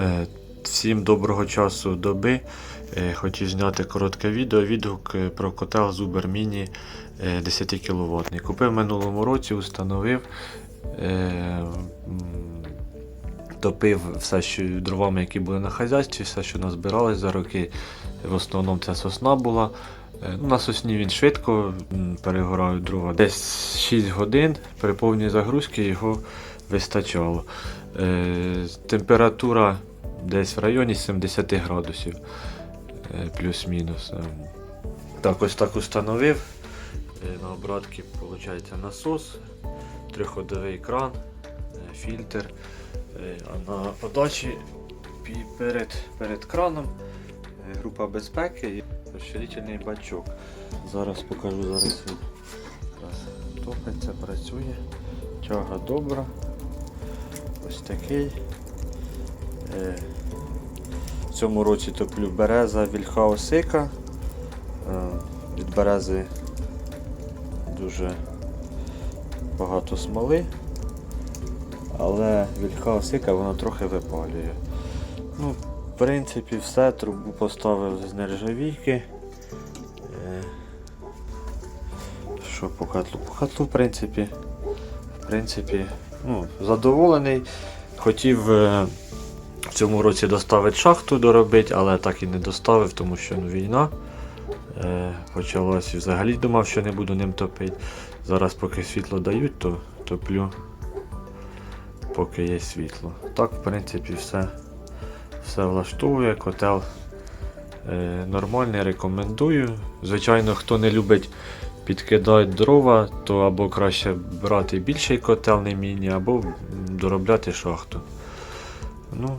Е, Всім доброго часу доби. Е, Хочу зняти коротке відео. Відгук е, про котел Zuber Mini е, 10 кВт. Купив минулому році, установив. Топив все, що дровами, які були на хазяйстві, все, що назбиралось за роки. В основному це сосна була. Ну, На сосні він швидко м, перегорають дрова. Десь 6 годин при повній загрузці його вистачало. Температура десь в районі 70 градусів, е, плюс-мінус. Е, Так, ось так установив. Е, На обратці виходить насос, триходовий кран, фільтр. А на подачі перед, перед краном група безпеки і розширительний бачок. Зараз покажу зараз топиться, працює. Тяга добра. Ось такий. Е, В цьому році топлю береза вільха осика. Е, Від берези дуже багато смоли, але вільха осика вона трохи випалює. Ну, в принципі, все, трубу поставив з нержавійки. Е, Що по котлу? По котлу, в принципі, в принципі, ну, задоволений. Хотів в цьому році доставити шахту доробити, але так і не доставив, тому що ну, війна е, почалась. І Взагалі думав, що не буду ним топити. Зараз, поки світло дають, то топлю, поки є світло. Так, в принципі, все, все влаштовує. Котел е, нормальний, рекомендую. Звичайно, хто не любить підкидати дрова, то або краще брати більший котел, не міні, або доробляти шахту. Ну,